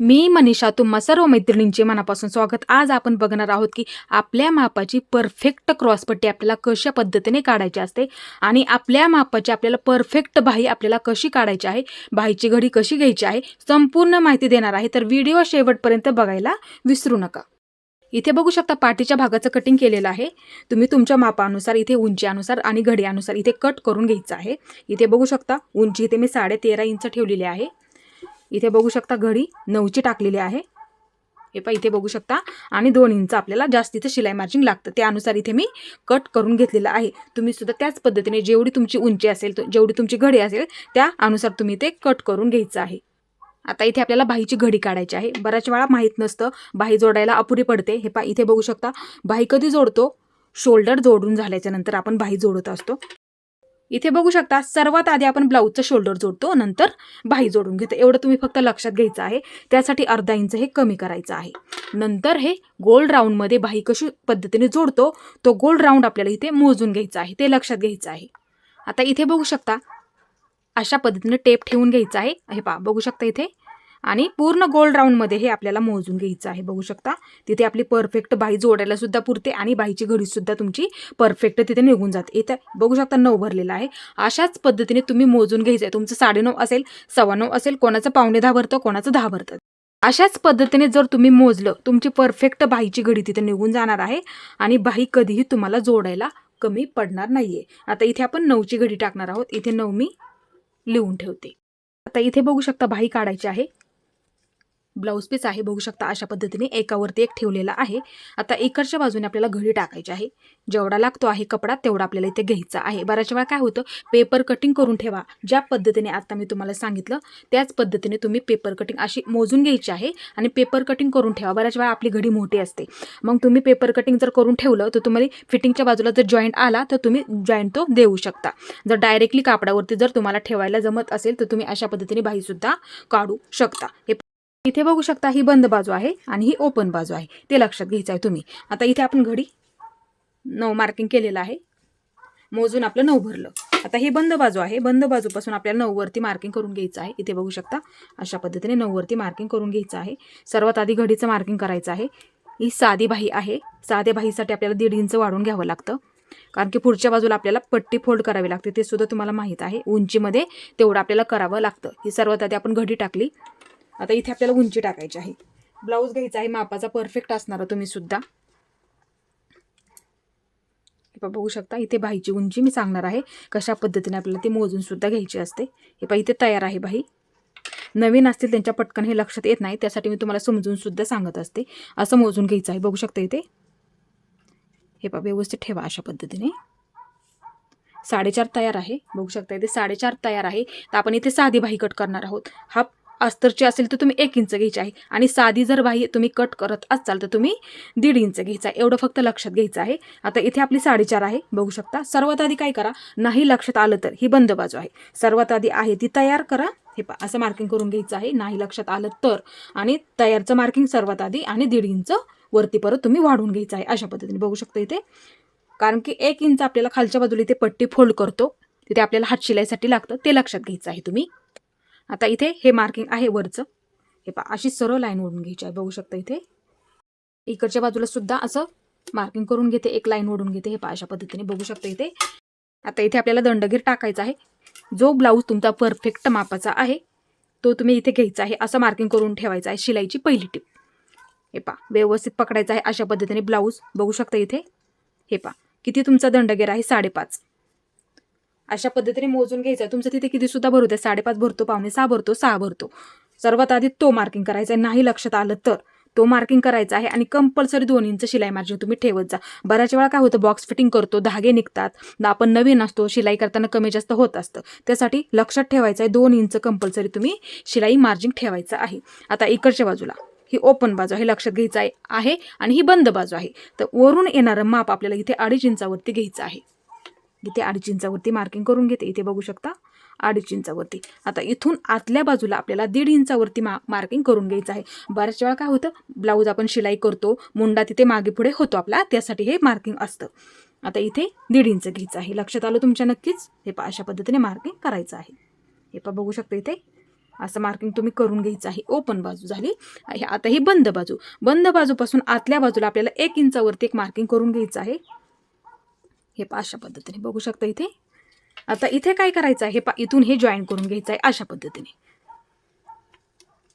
मी मनीषा तुम्हा सर्व मैत्रिणींचे मनापासून स्वागत. आज आपण बघणार आहोत की आपल्या मापाची परफेक्ट क्रॉसपट्टी आपल्याला कशा पद्धतीने काढायची असते आणि आपल्या मापाची आपल्याला परफेक्ट बाही आपल्याला कशी काढायची आहे बाहीची घडी कशी घ्यायची आहे संपूर्ण माहिती देणार आहे. तर व्हिडिओ शेवटपर्यंत बघायला विसरू नका. इथे बघू शकता पाठीच्या भागाचं कटिंग केलेलं आहे. तुम्ही तुमच्या मापानुसार इथे उंचीनुसार आणि घड्यानुसार इथे कट करून घ्यायचं आहे. इथे बघू शकता उंची इथे मी साडे तेरा इंच ठेवलेली आहे. इथे बघू शकता घडी नऊची टाकलेली आहे. हे पहा इथे बघू शकता. आणि दोन इंच आपल्याला जास्तीचं शिलाई मार्जिंग लागतं. त्यानुसार इथे मी कट करून घेतलेलं आहे. तुम्ही सुद्धा त्याच पद्धतीने जेवढी तुमची उंची असेल जेवढी तुमची घडी असेल त्या अनुसार तुम्ही ते कट करून घ्यायचं आहे. आता इथे आपल्याला बाहीची घडी काढायची आहे. बऱ्याच वेळा माहीत नसतं बाही जोडायला अपुरी पडते. हे पा इथे बघू शकता. बाही कधी जोडतो? शोल्डर जोडून झाल्याच्यानंतर आपण बाही जोडत असतो. इथे बघू शकता सर्वात आधी आपण ब्लाऊजचं शोल्डर जोडतो नंतर बाही जोडून घेतो. एवढं तुम्ही फक्त लक्षात घ्यायचं आहे. त्यासाठी अर्धा इंच हे कमी करायचं आहे. नंतर हे गोल राऊंडमध्ये बाही कशी पद्धतीने जोडतो तो गोल राऊंड आपल्याला इथे मोजून घ्यायचा आहे. ते लक्षात घ्यायचं आहे. आता इथे बघू शकता अशा पद्धतीने टेप ठेवून घ्यायचा आहे. हे पा बघू शकता इथे. आणि पूर्ण गोल राऊंडमध्ये हे आपल्याला मोजून घ्यायचं आहे. बघू शकता तिथे आपली परफेक्ट बाही जोडायला सुद्धा पुरते आणि बाहीची घडीसुद्धा तुमची परफेक्ट तिथे निघून जाते. इथे बघू शकता नऊ भरलेला आहे. अशाच पद्धतीने तुम्ही मोजून घ्यायचं आहे. तुमचं साडेनऊ असेल सव्वा नऊ असेल कोणाचं पावणे दहा भरतं कोणाचं दहा भरतं. अशाच पद्धतीने जर तुम्ही मोजलं तुमची परफेक्ट बाहीची घडी तिथे निघून जाणार आहे आणि बाही कधीही तुम्हाला जोडायला कमी पडणार नाहीये. आता इथे आपण नऊची घडी टाकणार आहोत. इथे नऊ मी लिहून ठेवते. आता इथे बघू शकता बाही काढायची आहे. ब्लाऊज पीस आहे बघू शकता अशा पद्धतीने एकावरती एक ठेवलेला आहे. आता इकडच्या बाजूने आपल्याला घडी टाकायची आहे. जेवढा लागतो आहे कपडा तेवढा आपल्याला इथे घ्यायचा आहे. बऱ्याच वेळा काय होतं पेपर कटिंग करून ठेवा. ज्या पद्धतीने आता मी तुम्हाला सांगितलं त्याच पद्धतीने तुम्ही पेपर कटिंग अशी मोजून घ्यायची आहे आणि पेपर कटिंग करून ठेवा. बऱ्याच वेळा आपली घडी मोठी असते. मग तुम्ही पेपर कटिंग जर करून ठेवलं तर तुम्हाला फिटिंगच्या बाजूला जर जॉईंट आला तर तुम्ही जॉईंट तो देऊ शकता. जर डायरेक्टली कापडावरती जर तुम्हाला ठेवायला जमत असेल तर तुम्ही अशा पद्धतीने बाहीसुद्धा काढू शकता. हे इथे बघू शकता ही बंद बाजू आहे आणि ही ओपन बाजू आहे. ते लक्षात घ्यायचं आहे तुम्ही. आता इथे आपण घडी नऊ मार्किंग केलेलं आहे. मोजून आपलं नऊ भरलं. आता ही बंद बाजू आहे. बंद बाजूपासून आपल्याला नऊवरती मार्किंग करून घ्यायचं आहे. इथे बघू शकता अशा पद्धतीने नऊवरती मार्किंग करून घ्यायचं आहे. सर्वात आधी घडीचं मार्किंग करायचं आहे. ही साधी बाही आहे. साध्या बाहीसाठी आपल्याला दीड इंच वाढून घ्यावं लागतं. कारण की पुढच्या बाजूला आपल्याला पट्टी फोल्ड करावी लागते. ते सुद्धा तुम्हाला माहीत आहे. उंचीमध्ये तेवढं आपल्याला करावं लागतं. ही सर्वात आधी आपण घडी टाकली. आता इथे आपल्याला उंची टाकायची आहे. ब्लाऊज घ्यायचा आहे मापाचा परफेक्ट असणार तुम्ही सुद्धा. हे पहा बघू शकता इथे बाहीची उंची मी सांगणार आहे कशा पद्धतीने आपल्याला ती मोजून सुद्धा घ्यायची असते. हे पहा इथे तयार आहे बाही नवीन असतील त्यांच्या पटकन हे लक्षात येत नाही त्यासाठी मी तुम्हाला समजून सुद्धा सांगत असते. असं मोजून घ्यायचं आहे बघू शकता इथे. हे पहा व्यवस्थित ठेवा अशा पद्धतीने. साडेचार तयार आहे बघू शकता इथे साडेचार तयार आहे. तर आपण इथे साधी बाही कट करणार आहोत. हा अस्तरची असेल तर तुम्ही एक इंच घ्यायची आहे. आणि साधी जर बाही तुम्ही कट करत असाल तर तुम्ही दीड इंच घ्यायचा आहे. एवढं फक्त लक्षात घ्यायचं आहे. आता इथे आपली साडेचार आहे. बघू शकता. सर्वात आधी काय करा? नाही लक्षात आलं तर ही बंद बाजू आहे. सर्वात आधी आहे ती तयार करा. हे पा असं मार्किंग करून घ्यायचं आहे. नाही लक्षात आलं तर. आणि तयारचं मार्किंग सर्वात आधी आणि दीड इंच वरती परत तुम्ही वाढवून घ्यायचं आहे. अशा पद्धतीने बघू शकता इथे. कारण की एक इंच आपल्याला खालच्या बाजूला इथे पट्टी फोल्ड करतो. तिथे आपल्याला हात शिलाईसाठी लागतं. ते लक्षात घ्यायचं आहे तुम्ही. आता इथे हे मार्किंग आहे वरचं. हे पा अशी सरळ लाईन ओढून घ्यायची आहे. बघू शकता इथे. इकडच्या बाजूला सुद्धा असं मार्किंग करून घेते एक लाईन ओढून घेते. हे पा अशा पद्धतीने बघू शकता इथे. आता इथे आपल्याला दंडगीर टाकायचा आहे. जो ब्लाऊज तुमचा परफेक्ट मापाचा आहे तो तुम्ही इथे घ्यायचा आहे. असं मार्किंग करून ठेवायचा आहे शिलाईची पहिली टीप हे पा व्यवस्थित पकडायचं आहे अशा पद्धतीने ब्लाऊज बघू शकता इथे. हे पा किती तुमचा दंडगेर आहे? साडेपाच. अशा पद्धतीने मोजून घ्यायचा. तुमचं तिथे किती सुद्धा भरतो साडेपाच भरतो पावणे सहा भरतो सहा भरतो. सर्वात आधी तो मार्किंग करायचा आहे. नाही लक्षात आलं तर तो मार्किंग करायचा आहे आणि कंपल्सरी दोन इंच शिलाई मार्जिन तुम्ही ठेवत जा. बऱ्याच वेळा काय होतं बॉक्स फिटिंग करतो धागे निघतात. आपण नवीन असतो शिलाई करताना कमी जास्त होत असतं. त्यासाठी लक्षात ठेवायचं आहे दोन इंच कंपल्सरी तुम्ही शिलाई मार्जिन ठेवायचं आहे. आता इकडच्या बाजूला ही ओपन बाजू आहे लक्षात घ्यायचं आहे आहे आणि ही बंद बाजू आहे. तर वरून येणारं माप आपल्याला इथे अडीच इंचावरती घ्यायचं आहे. इथे अडीच इंचावरती मार्किंग करून घेते. इथे बघू शकता अडीच इंचावरती आता इथून आतल्या बाजूला आपल्याला दीड इंचावरती मा मार्किंग करून घ्यायचं आहे. बऱ्याच वेळा काय होतं ब्लाऊज आपण शिलाई करतो मुंडा तिथे मागे पुढे होतो आपला त्यासाठी हे मार्किंग असतं. आता इथे दीड इंच घ्यायचं आहे. लक्षात आलं तुमच्या नक्कीच? हे पा अशा पद्धतीने मार्किंग करायचं आहे. हे पा बघू शकता इथे. असं मार्किंग तुम्ही करून घ्यायचं आहे. ओपन बाजू झाली. आहे आता ही बंद बाजू. बंद बाजूपासून आतल्या बाजूला आपल्याला एक इंचावरती एक मार्किंग करून घ्यायचं आहे. हे पा अशा पद्धतीने. बघू शकता इथे? आता इथे काय करायचं आहे? हे पा इथून हे जॉईन करून घ्यायचं आहे अशा पद्धतीने.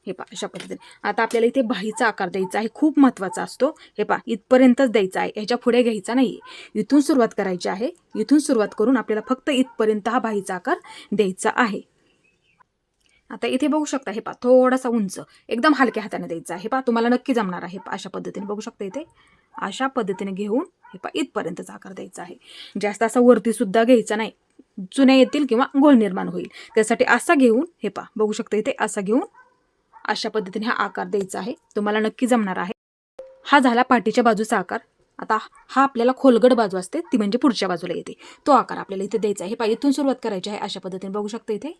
हे पा अशा पद्धतीने. आता आपल्याला इथे बाहीचा आकार द्यायचा आहे खूप महत्त्वाचा असतो. हे पा इथपर्यंतच द्यायचा आहे ह्याच्या पुढे घ्यायचा नाही इथून सुरुवात करायची आहे इथून सुरुवात करून आपल्याला फक्त इथपर्यंत हा बाहीचा आकार द्यायचा आहे. आता इथे बघू शकता हे पा थोडासा उंच एकदम हलक्या हाताने द्यायचा आहे. पा तुम्हाला नक्की जमणार आहे अशा पद्धतीने. बघू शकता इथे? अशा पद्धतीने घेऊन हे पा इथपर्यंतचा आकार द्यायचा आहे. जास्त असा वरती सुद्धा घ्यायचा नाही. चुन्या येतील किंवा गोळ निर्माण होईल. त्यासाठी असा घेऊन हे पा बघू शकता इथे असा घेऊन अशा पद्धतीने हा आकार द्यायचा आहे. तुम्हाला नक्की जमणार आहे. हा झाला पाठीच्या बाजूचा आकार. आता हा आपल्याला खोलगड बाजू असते ती म्हणजे पुढच्या बाजूला येते. तो आकार आपल्याला इथे द्यायचा आहे. हे पा इथून सुरुवात करायची आहे अशा पद्धतीने. बघू शकता इथे.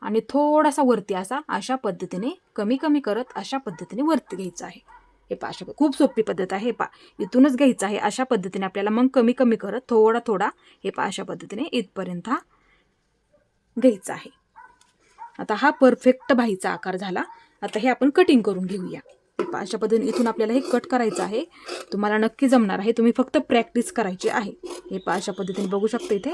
आणि थोडासा वरती असा अशा पद्धतीने कमी कमी करत अशा पद्धतीने वरती घ्यायचा आहे. हे पा अशा खूप सोपी पद्धत आहे. हे पा इथूनच घ्यायचं आहे. अशा पद्धतीने आपल्याला मग कमी कमी करत थोडा थोडा हे पा अशा पद्धतीने इथपर्यंत हा घ्यायचा आहे. आता हा परफेक्ट भाईचा आकार झाला. आता हे आपण कटिंग करून घेऊया. हे पहा अशा पद्धतीने इथून आपल्याला हे कट करायचं आहे. तुम्हाला नक्की जमणार आहे. तुम्ही फक्त प्रॅक्टिस करायची आहे. हे पा अशा पद्धतीने बघू शकता इथे.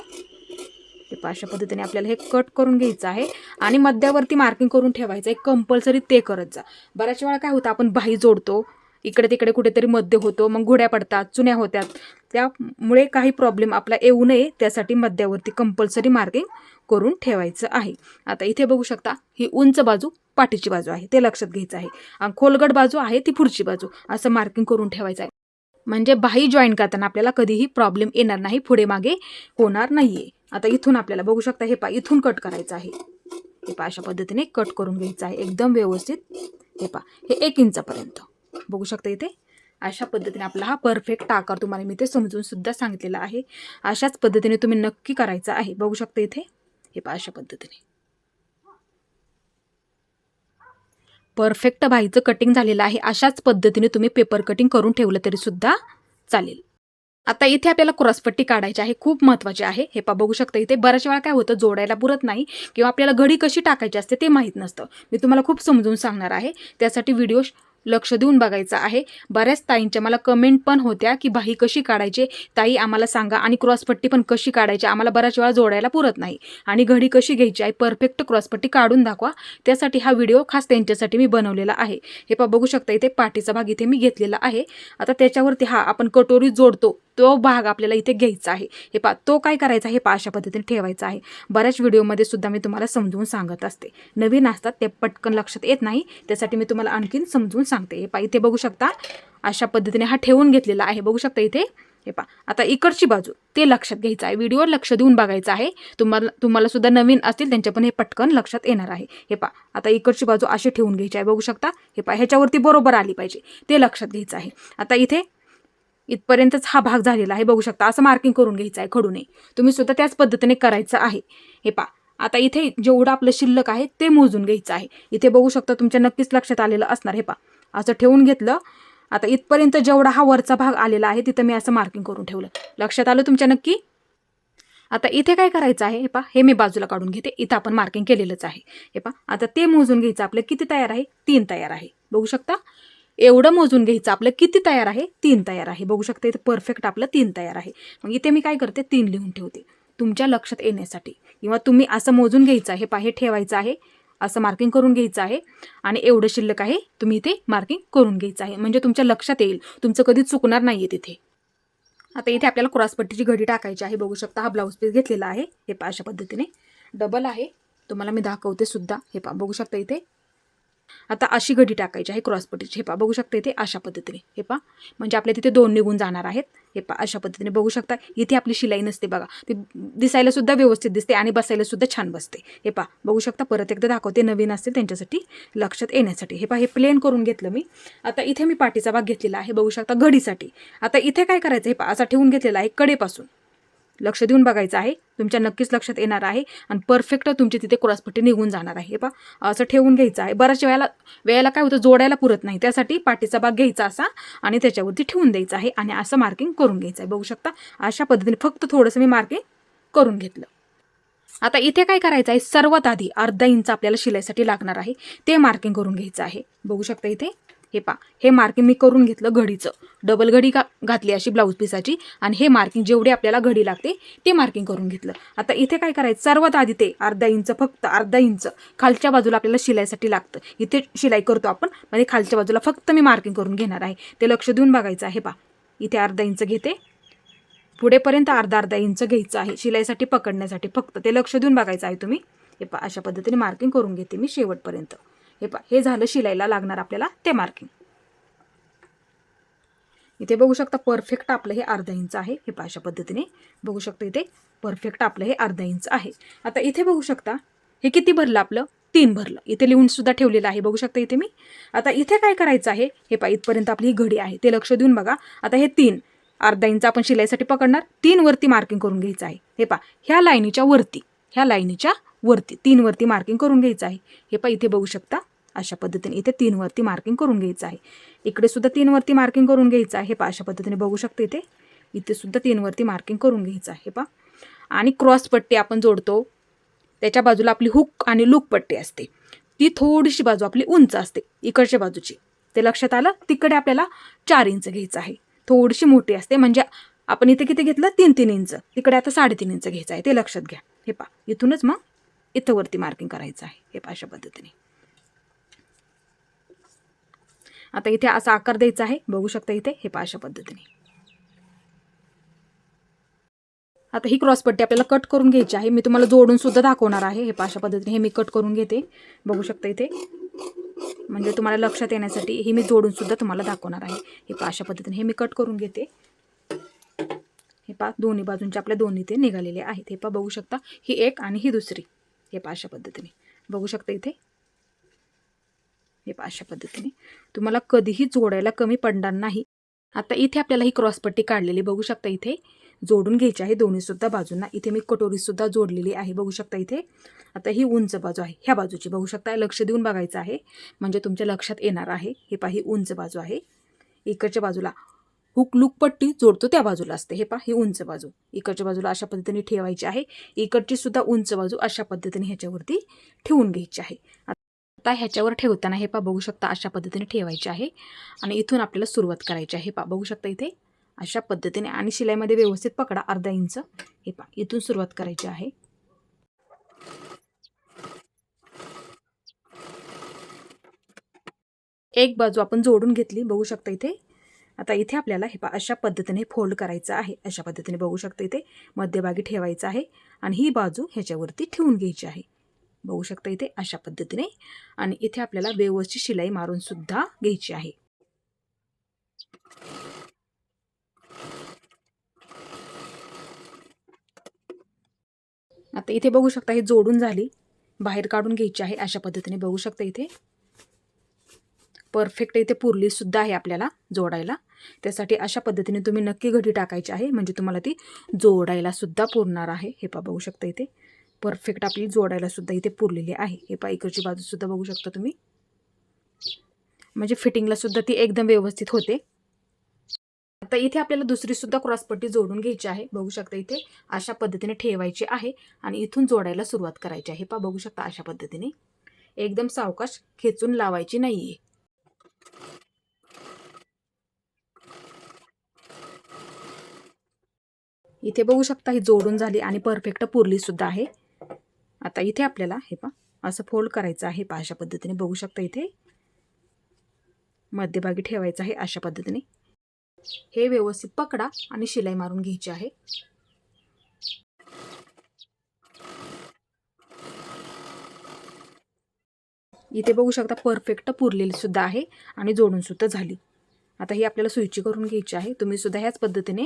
हे पा अशा पद्धतीने आपल्याला हे कट करून घ्यायचं आहे. आणि मध्यावरती मार्किंग करून ठेवायचं आहे. कंपल्सरी ते करत जा. बऱ्याच वेळा काय होतं आपण बाही जोडतो. इकडे तिकडे कुठेतरी मध्य होतो मग घोड्या पडतात चुन्या होत्यात. त्यामुळे काही प्रॉब्लेम आपला येऊ नये त्यासाठी मध्यावरती कंपल्सरी मार्किंग करून ठेवायचं आहे. आता इथे बघू शकता ही उंच बाजू पाठीची बाजू आहे ते लक्षात घ्यायचं आहे. आणि खोलगड बाजू आहे ती पुढची बाजू असं मार्किंग करून ठेवायचं आहे. म्हणजे बाही जॉईन करताना आपल्याला कधीही प्रॉब्लेम येणार नाही पुढे मागे होणार नाहीये. आता इथून आपल्याला बघू शकता हे पा इथून कट करायचं आहे. हे पा अशा पद्धतीने कट करून घ्यायचं आहे एकदम व्यवस्थित. हे पा हे एक इंचापर्यंत. बघू शकता इथे. अशा पद्धतीने आपला हा परफेक्ट आकार तुम्हाला मी ते समजून सुद्धा सांगितलेला आहे. अशाच पद्धतीने तुम्ही नक्की करायचं आहे. बघू शकता इथे. हे पहा अशा पद्धतीने. परफेक्ट बाईचं कटिंग झालेलं आहे. अशाच पद्धतीने तुम्ही पेपर कटिंग करून ठेवलं तरी सुद्धा चालेल. आता इथे आपल्याला क्रॉसपट्टी काढायची आहे. खूप महत्त्वाची आहे. हे पा बघू शकता इथे. बऱ्याच वेळा काय होतं जोडायला पुरत नाही किंवा आपल्याला घडी कशी टाकायची असते ते माहीत नसतं. मी तुम्हाला खूप समजून सांगणार आहे. त्यासाठी व्हिडिओ लक्ष देऊन बघायचं आहे. बऱ्याच ताईंच्या मला कमेंट पण होत्या की बाही कशी काढायची? ताई आम्हाला सांगा. आणि क्रॉसपट्टी पण कशी काढायची? आम्हाला बऱ्याच वेळा जोडायला पुरत नाही. आणि घडी कशी घ्यायची? आहे परफेक्ट क्रॉसपट्टी काढून दाखवा. त्यासाठी हा व्हिडिओ खास त्यांच्यासाठी मी बनवलेला आहे. हे पा बघू शकता इथे पाठीचा भाग इथे मी घेतलेला आहे. आता त्याच्यावरती हा आपण कटोरी जोडतो. तो भाग आपल्याला इथे घ्यायचा आहे. हे पा तो काय करायचा हे पा अशा पद्धतीने ठेवायचा आहे. बऱ्याच व्हिडिओमध्ये सुद्धा मी तुम्हाला समजून सांगत असते. नवीन असतात ते पटकन लक्षात येत नाही. त्यासाठी मी तुम्हाला आणखीन समजून सांगते. हे पा इथे बघू शकता अशा पद्धतीने हा ठेवून घेतलेला आहे. बघू शकता इथे हे पा आता इकडची बाजू ते लक्षात घ्यायचं आहे. व्हिडिओवर लक्ष देऊन बघायचं आहे. तुम्हाला तुम्हाला सुद्धा नवीन असतील त्यांच्या पण हे पटकन लक्षात येणार आहे. हे पा आता इकडची बाजू अशी ठेवून घ्यायची आहे. बघू शकता हे पा ह्याच्यावरती बरोबर आली पाहिजे. ते लक्षात घ्यायचं आहे. आता इथे इथपर्यंतच हा भाग झालेला आहे. बघू शकता असं मार्किंग करून घ्यायचं आहे खडूने. तुम्ही सुद्धा त्याच पद्धतीने करायचं आहे. हे पा आता इथे जेवढं आपलं शिल्लक आहे ते मोजून घ्यायचं आहे. इथे बघू शकता तुमच्या नक्कीच लक्षात आलेलं असणार हे पा असं ठेवून घेतलं. आता इथपर्यंत जेवढा हा वरचा भाग आलेला आहे तिथं मी असं मार्किंग करून ठेवलं. लक्षात आलं तुमच्या नक्की? आता इथे काय करायचं आहे? हे पा हे मी बाजूला काढून घेते. इथं आपण मार्किंग केलेलंच आहे. हे पा आता ते मोजून घ्यायचं आपलं किती तयार आहे? तीन तयार आहे. बघू शकता? एवढं मोजून घ्यायचं. आपलं किती तयार आहे? तीन तयार आहे. बघू शकता इथे परफेक्ट आपलं तीन तयार आहे. मग इथे मी काय करते? तीन लिहून ठेवते. तुमच्या लक्षात येण्यासाठी. किंवा तुम्ही असं मोजून घ्यायचं आहे पाहे ठेवायचं आहे असं मार्किंग करून घ्यायचं आहे. आणि एवढं शिल्लक आहे तुम्ही इथे मार्किंग करून घ्यायचं आहे. म्हणजे तुमच्या लक्षात येईल. तुमचं कधी चुकणार नाही आहे तिथे. आता इथे आपल्याला क्रॉसपट्टीची घडी टाकायची आहे. बघू शकता हा ब्लाऊज पीस घेतलेला आहे. हे पा अशा पद्धतीने. डबल आहे. तुम्हाला मी दाखवते सुद्धा. हे पा बघू शकता इथे. आता अशी घडी टाकायची आहे क्रॉसपट्टीची हे पा बघू शकता इथे अशा पद्धतीने. हे पा म्हणजे आपल्या तिथे दोन निघून जाणार आहेत. हे पा अशा पद्धतीने बघू शकता. इथे आपली शिलाई नसते बघा. ती दिसायला सुद्धा व्यवस्थित दिसते आणि बसायला सुद्धा छान बसते. हे पा बघू शकता परत एकदा दाखवते नवीन असतील त्यांच्यासाठी लक्षात येण्यासाठी. हे पा हे प्लेन करून घेतलं मी. आता इथे मी पाठीचा भाग घेतलेला आहे बघू शकता घडीसाठी. आता इथे काय करायचं? हे पा असा ठेवून घेतलेला आहे कडेपासून. लक्ष देऊन बघायचं आहे. तुमच्या नक्कीच लक्षात येणार आहे आणि परफेक्ट तुमची तिथे क्रॉसपट्टी निघून जाणार आहे. पा असं ठेवून घ्यायचं आहे. बऱ्याच वेळेला वेळेला काय होतं जोडायला पुरत नाही. त्यासाठी पाठीचा भाग घ्यायचा असा आणि त्याच्यावरती ठेवून द्यायचा आहे आणि असं मार्किंग करून घ्यायचं आहे. बघू शकता अशा पद्धतीने फक्त थोडंसं मी मार्किंग करून घेतलं. आता इथे काय करायचं आहे? सर्वात आधी अर्धा इंच आपल्याला शिलाईसाठी लागणार आहे. ते मार्किंग करून घ्यायचं आहे. बघू शकता इथे. हे पा हे मार्किंग मी करून घेतलं घडीचं. डबल घडी का घातली अशी ब्लाऊज पिसाची आणि हे मार्किंग जेवढे आपल्याला घडी लागते ते मार्किंग करून घेतलं. आता इथे काय करायचं? सर्वात आधी ते अर्धा इंच फक्त अर्धा इंच खालच्या बाजूला आपल्याला शिलाईसाठी लागतं. इथे शिलाई करतो आपण म्हणजे खालच्या बाजूला फक्त मी मार्किंग करून घेणार आहे. ते लक्ष देऊन बघायचं आहे पा इथे अर्धा इंच घेते. पुढेपर्यंत अर्धा अर्धा इंच घ्यायचं आहे. शिलाईसाठी पकडण्यासाठी फक्त ते लक्ष देऊन बघायचं आहे तुम्ही. हे पा अशा पद्धतीने मार्किंग करून घेते मी शेवटपर्यंत. हे पा हे झालं शिलाईला लागणार आपल्याला ते मार्किंग इथे बघू शकता परफेक्ट आपलं हे अर्धा इंच आहे. हे पा अशा पद्धतीने बघू शकता इथे परफेक्ट आपलं हे अर्धा इंच आहे. आता इथे बघू शकता हे किती भरलं आपलं? तीन भरलं. इथे लिहून सुद्धा ठेवलेलं आहे. बघू शकता इथे मी. आता इथे काय करायचं आहे? हे पा इथपर्यंत आपली ही घडी आहे. ते लक्ष देऊन बघा. आता हे तीन. अर्धा इंच आपण शिलाईसाठी पकडणार. तीन वरती मार्किंग करून घ्यायचं आहे. हे पा ह्या लाईनीच्या वरती. ह्या लाईनीच्या वरती तीनवरती मार्किंग करून घ्यायचं आहे. हे पण इथे बघू शकता. अशा पद्धतीने इथे तीनवरती मार्किंग करून घ्यायचं आहे. इकडे सुद्धा तीनवरती मार्किंग करून घ्यायचं आहे. हे पा अशा पद्धतीने बघू शकता इथे. इथे सुद्धा तीनवरती मार्किंग करून घ्यायचं आहे. पहा. पा आणि क्रॉस पट्टी आपण जोडतो. त्याच्या बाजूला आपली हुक आणि लूक पट्टी असते. ती थोडीशी बाजू आपली उंच असते इकडच्या बाजूची. ते लक्षात आलं? तिकडे आपल्याला चार इंच घ्यायचं आहे. थोडीशी मोठी असते म्हणजे आपण इथे किती घेतलं? तीन तीन इंच तिकडे आता साडेतीन इंच घ्यायचं आहे. ते लक्षात घ्या. हे पा इथूनच मग इथं वरती मार्किंग करायचं आहे हे अशा पद्धतीने. आता इथे असा आकार द्यायचा आहे बघू शकता इथे हे अशा पद्धतीने. आता ही क्रॉसपट्टी आपल्याला कट करून घ्यायची आहे मी तुम्हाला जोडून सुद्धा दाखवणार आहे हे अशा पद्धतीने हे मी कट करून घेते. बघू शकता इथे. म्हणजे तुम्हाला लक्षात येण्यासाठी हे मी जोडून सुद्धा तुम्हाला दाखवणार आहे. हे अशा पद्धतीने हे मी कट करून घेते. हे पा दोन्ही बाजूंचे आपल्या दोन्ही ते निघालेले आहेत. हे पा बघू शकता ही एक आणि ही दुसरी. हे पा अशा पद्धतीने. बघू शकता इथे? हे पा अशा पद्धतीने. तुम्हाला कधीही जोडायला कमी पडणार नाही. आता इथे आपल्याला ही क्रॉसपट्टी काढलेली बघू शकता इथे. जोडून घ्यायची आहे दोन्हीसुद्धा बाजूंना. इथे मी कटोरीसुद्धा जोडलेली आहे बघू शकता इथे. आता ही उंच बाजू आहे. ह्या बाजूची बघू शकता. लक्ष देऊन बघायचं आहे. म्हणजे तुमच्या लक्षात येणार आहे. हे पहा ही उंच बाजू आहे. इकडच्या बाजूला हो हुक लूक पट्टी जोडतो त्या बाजूला असते. हे पहा ही उंच बाजू. इकडच्या बाजूला अशा पद्धतीने ठेवायची आहे. इकडची सुद्धा उंच बाजू अशा पद्धतीने ह्याच्यावरती ठेवून घ्यायची आहे. आता ह्याच्यावर ठेवताना हे पा बघू शकता अशा पद्धतीने ठेवायचे आहे. आणि इथून आपल्याला सुरुवात करायची आहे. पा बघू शकता इथे. अशा पद्धतीने आणि शिलाईमध्ये व्यवस्थित पकडा अर्धा इंच. हे पा इथून सुरुवात करायची आहे. एक बाजू आपण जोडून घेतली. बघू शकता इथे. आता इथे आपल्याला हे पा अशा पद्धतीने फोल्ड करायचं आहे. अशा पद्धतीने बघू शकता इथे मध्यभागी ठेवायचं आहे आणि ही बाजू ह्याच्यावरती ठेवून घ्यायची आहे. बघू शकता इथे अशा पद्धतीने आणि इथे आपल्याला व्यवस्थित शिलाई मारून सुद्धा घ्यायची आहे. आता इथे बघू शकता हे जोडून झाली. बाहेर काढून घ्यायची आहे अशा पद्धतीने बघू शकता इथे. परफेक्ट इथे पुरलीसुद्धा आहे आपल्याला जोडायला. त्यासाठी अशा पद्धतीने तुम्ही नक्की घडी टाकायची आहे म्हणजे तुम्हाला ती जोडायला सुद्धा पुरणार आहे. हे पा बघू शकता इथे. परफेक्ट आपली जोडायला सुद्धा इथे पुरलेली आहे. हे पा इकडची बाजूसुद्धा बघू शकता तुम्ही. म्हणजे फिटिंगला सुद्धा ती एकदम व्यवस्थित होते. आता इथे आपल्याला दुसरीसुद्धा क्रॉसपट्टी जोडून घ्यायची आहे. बघू शकता इथे अशा पद्धतीने ठेवायची आहे आणि इथून जोडायला सुरुवात करायची आहे. पा बघू शकता अशा पद्धतीने. एकदम सावकाश खेचून लावायची नाहीये. इथे बघू शकता ही जोडून झाली आणि परफेक्ट पुरली सुद्धा आहे. आता इथे आपल्याला हे पा असं फोल्ड करायचं आहे पा अशा पद्धतीने. बघू शकता इथे. मध्यभागी ठेवायचं आहे अशा पद्धतीने. हे व्यवस्थित पकडा आणि शिलाई मारून घ्यायची आहे. इथे बघू शकता परफेक्ट पुरलेली सुद्धा आहे आणि जोडून सुद्धा झाली. आता ही आपल्याला सुईची करून घ्यायची आहे. तुम्ही सुद्धा ह्याच पद्धतीने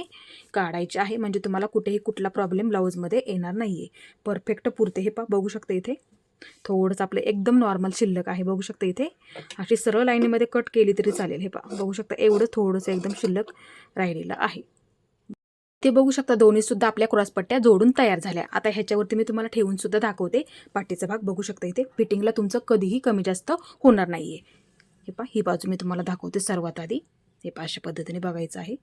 काढायची आहे. म्हणजे तुम्हाला कुठेही कुठला प्रॉब्लेम ब्लाऊजमध्ये येणार नाही आहे परफेक्ट पुरते. हे पा बघू शकता इथे. थोडंसं आपलं एकदम नॉर्मल शिल्लक आहे. बघू शकता इथे. अशी सरळ लाईनीमध्ये कट केली तरी चालेल. हे पा बघू शकता एवढं थोडंसं एकदम शिल्लक राहिलेलं आहे. ते बघू शकता दोन्ही सुद्धा आपल्या क्रॉसपट्ट्या जोडून तयार झाल्या. आता ह्याच्यावरती मी तुम्हाला ठेवून सुद्धा दाखवते. पाठीचा भाग बघू शकता इथे. फिटिंगला तुमचं कधीही कमी जास्त होणार नाही आहे हे पा ही बाजू मी तुम्हाला दाखवते सर्वात आधी. हे पा अशा पद्धतीने बघायचं आहे.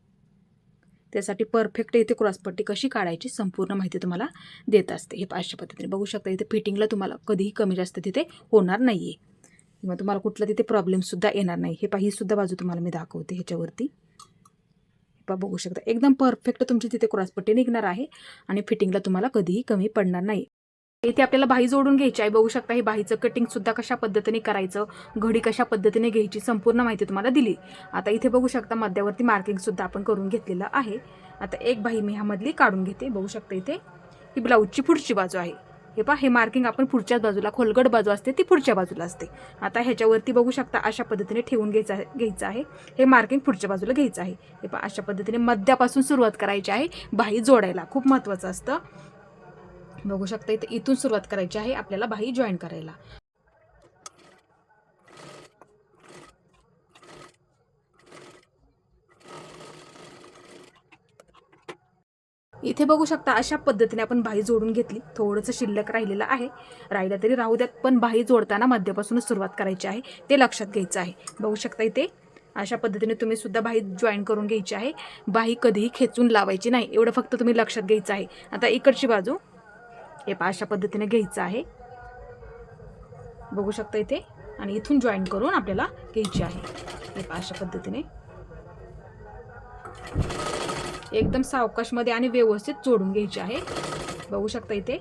त्यासाठी परफेक्ट इथे क्रॉसपट्टी कशी काढायची संपूर्ण माहिती तुम्हाला देत असते. हे अशा पद्धतीने बघू शकता इथे फिटिंगला तुम्हाला कधीही कमी जास्त तिथे होणार नाही आहे किंवा तुम्हाला कुठला तिथे प्रॉब्लेमसुद्धा येणार नाही. हे पाही सुद्धा बाजू तुम्हाला मी दाखवते ह्याच्यावरती. हे बघू शकता. एकदम परफेक्ट तुमची तिथे क्रॉसपट्टी निघणार आहे आणि फिटिंगला तुम्हाला कधीही कमी पडणार नाही. इथे आपल्याला बाही जोडून घ्यायची आहे. बघू शकता ही बाहीचं कटिंगसुद्धा कशा पद्धतीने करायचं घडी कशा पद्धतीने घ्यायची संपूर्ण माहिती तुम्हाला दिली. आता इथे बघू शकता मध्यावरती मार्किंगसुद्धा आपण करून घेतलेलं आहे. आता एक बाही मी ह्यामधली काढून घेते. बघू शकता इथे ही ब्लाऊजची पुढची बाजू आहे. हे पहा हे मार्किंग आपण पुढच्याच बाजूला खोलगड बाजू असते ती पुढच्या बाजूला असते. आता ह्याच्यावरती बघू शकता अशा पद्धतीने ठेवून घ्यायचं आहे घ्यायचं आहे. हे मार्किंग पुढच्या बाजूला घ्यायचं आहे. हे पहा अशा पद्धतीने मध्यापासून सुरुवात करायची आहे बाही जोडायला. खूप महत्त्वाचं असतं. बघू शकता इथे इथून सुरुवात करायची आहे आपल्याला बाही जॉईन करायला. इथे बघू शकता अशा पद्धतीने आपण बाही जोडून घेतली. थोडंसं शिल्लक राहिलेलं आहे. राहिलं तरी राहू द्यात पण बाही जोडताना मध्यापासूनच सुरुवात करायची आहे. ते लक्षात घ्यायचं आहे. बघू शकता इथे अशा पद्धतीने तुम्ही सुद्धा बाही जॉईन करून घ्यायची आहे. बाही कधीही खेचून लावायची नाही. एवढं फक्त तुम्ही लक्षात घ्यायचं आहे. आता इकडची बाजू हे पा अशा पद्धतीने घ्यायचं आहे. बघू शकता इथे आणि इथून जॉईन करून आपल्याला घ्यायची आहे. हे पा अशा पद्धतीने. एकदम सावकाशमध्ये आणि व्यवस्थित जोडून घ्यायची आहे. बघू शकता इथे.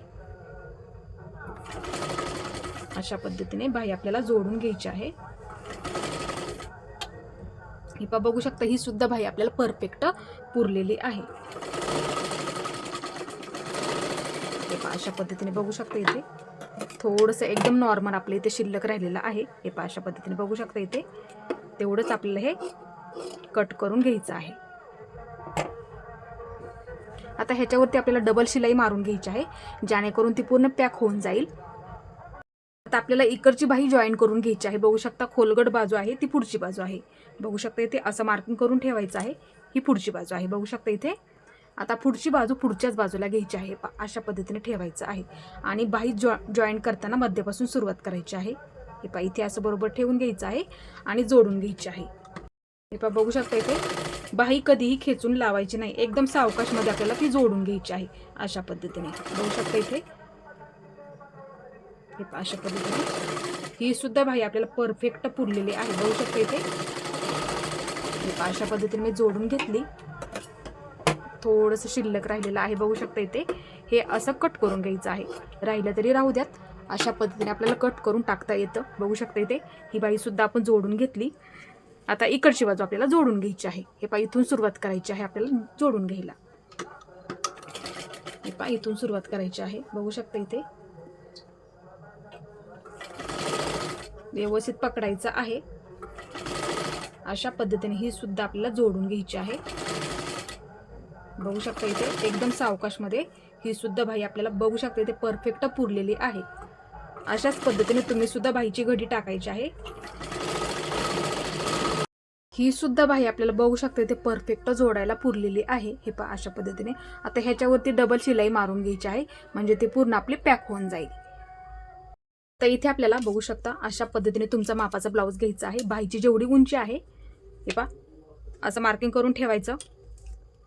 अशा पद्धतीने बाई आपल्याला जोडून घ्यायची आहे. ही पा बघू शकता ही सुद्धा बाई आपल्याला परफेक्ट पुरलेली आहे. हे अशा पद्धतीने बघू शकता इथे. थोडंसं एकदम नॉर्मल आपल्या इथे शिल्लक राहिलेलं आहे. हे पा अशा पद्धतीने बघू शकता इथे. तेवढंच आपल्याला हे कट करून घ्यायचं आहे. आता ह्याच्यावरती आपल्याला डबल शिलाई मारून घ्यायची आहे जेणेकरून ती पूर्ण पॅक होऊन जाईल. आता आपल्याला इकडची बाही जॉईन करून घ्यायची आहे. बघू शकता खोलगड बाजू आहे ती पुढची बाजू आहे. बघू शकता इथे असं मार्किंग करून ठेवायचं आहे ही पुढची बाजू आहे. बघू शकता इथे. आता पुढची बाजू पुढच्याच बाजूला घ्यायची आहे. अशा पद्धतीने ठेवायचं आहे. आणि बाही जॉ जॉईन करताना मध्यापासून सुरुवात करायची आहे. हे पा इथे असं बरोबर ठेवून घ्यायचं आहे आणि जोडून घ्यायची आहे. हे पा बघू शकता इथे. बाही कधीही खेचून लावायची नाही. एकदम सावकाशमध्ये आपल्याला ती जोडून घ्यायची आहे. अशा पद्धतीने. बघू शकता इथे. हे अशा पद्धतीने. ही सुद्धा बाही आपल्याला परफेक्ट पुरलेली आहे. बघू शकता इथे. हे अशा पद्धतीने मी जोडून घेतली. थोडंसं शिल्लक राहिलेलं आहे. बघू शकता इथे. हे असं कट करून घ्यायचं आहे. राहिलं तरी राहू द्यात. अशा पद्धतीने आपल्याला कट करून टाकता येतं. बघू शकता इथे. ही बाईसुद्धा आपण जोडून घेतली. आता इकडची बाजू आपल्याला जोडून घ्यायची आहे. हे पा इथून सुरुवात करायची आहे आपल्याला जोडून घ्यायला. हे पा इथून सुरुवात करायची आहे. बघू शकता इथे. व्यवस्थित पकडायचं आहे. अशा पद्धतीने ही सुद्धा आपल्याला जोडून घ्यायची आहे. बघू शकता इथे एकदम सावकाशमध्ये ही सुद्धा भाई आपल्याला बघू शकता इथे परफेक्ट पुरलेली आहे. अशाच पद्धतीने तुम्ही सुद्धा भाईची घडी टाकायची आहे. ही सुद्धा बाही आपल्याला बघू शकता इथे परफेक्ट जोडायला पुरलेली आहे. हे पहा अशा पद्धतीने. आता ह्याच्यावरती डबल शिलाई मारून घ्यायची आहे. म्हणजे ते पूर्ण आपले पॅक होऊन जाईल. तर इथे आपल्याला बघू शकता अशा पद्धतीने तुमचा मापाचा ब्लाऊज घ्यायचा आहे. बाईची जेवढी उंची आहे हे पहा असं मार्किंग करून ठेवायचं.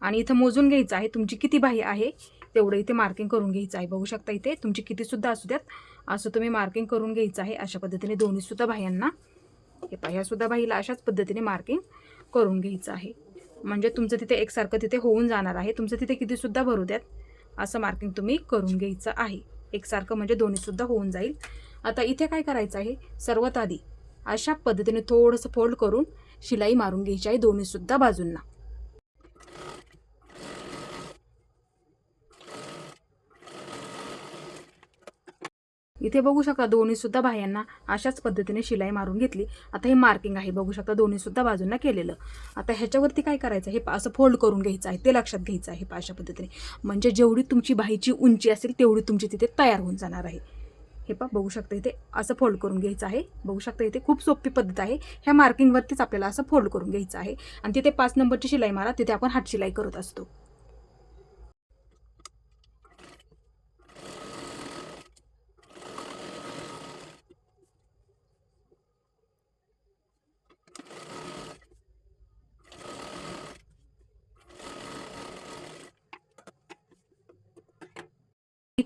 आणि इथं मोजून घ्यायचं आहे तुमची किती बाही आहे तेवढं इथे मार्किंग करून घ्यायचं आहे. बघू शकता इथे तुमची कितीसुद्धा असू द्यात असं तुम्ही मार्किंग करून घ्यायचं आहे. अशा पद्धतीने दोन्हीसुद्धा बाह्यांना हे पहा ह्यासुद्धा बाहीला अशाच पद्धतीने मार्किंग करून घ्यायचं आहे. म्हणजे तुमचं तिथे एकसारखं तिथे होऊन जाणार आहे. तुमचं तिथे कितीसुद्धा भरू द्यात असं मार्किंग तुम्ही करून घ्यायचं आहे. एकसारखं म्हणजे दोन्हीसुद्धा होऊन जाईल. आता इथे काय करायचं आहे? सर्वात आधी अशा पद्धतीने थोडंसं फोल्ड करून शिलाई मारून घ्यायची आहे दोन्हीसुद्धा बाजूंना. इथे बघू शकता दोन्ही सुद्धा बाह्यांना अशाच पद्धतीने शिलाई मारून घेतली. आता हे मार्किंग आहे बघू शकता दोन्ही सुद्धा बाजूंना केलेलं. आता ह्याच्यावरती काय करायचं? हे असं फोल्ड करून घ्यायचं आहे ते लक्षात घ्यायचं आहे पा अशा पद्धतीने. म्हणजे जेवढी तुमची बाहीची उंची असेल तेवढी तुमची तिथे तयार होऊन जाणार आहे. हे पा बघू शकता इथे असं फोल्ड करून घ्यायचं आहे. बघू शकता इथे खूप सोपी पद्धत आहे. ह्या मार्किंगवरतीच आपल्याला असं फोल्ड करून घ्यायचं आहे. आणि तिथे पाच नंबरची शिलाई मारा तिथे आपण हात शिलाई करत असतो.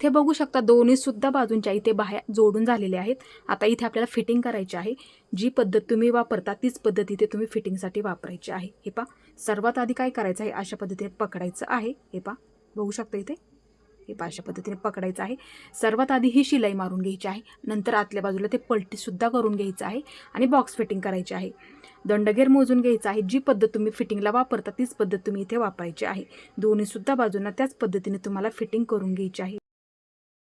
इथे बघू शकता दोन्ही सुद्धा बाजूंच्या इथे बाह्या जोडून झालेले आहेत. आता इथे आपल्याला फिटिंग करायची आहे. जी पद्धत तुम्ही वापरता तीच पद्धत इथे तुम्ही फिटिंगसाठी वापरायची आहे. हे पा सर्वात आधी काय करायचं आहे? अशा पद्धतीने पकडायचं आहे. हे पा बघू शकता इथे? हे पा अशा पद्धतीने पकडायचं आहे. सर्वात आधी ही शिलाई मारून घ्यायची आहे. नंतर आतल्या बाजूला ते पलटीसुद्धा करून घ्यायचं आहे आणि बॉक्स फिटिंग करायची आहे. दंडगेर मोजून घ्यायचं आहे. जी पद्धत तुम्ही फिटिंगला वापरता तीच पद्धत तुम्ही इथे वापरायची आहे. दोन्हीसुद्धा बाजूंना त्याच पद्धतीने तुम्हाला फिटिंग करून घ्यायची आहे.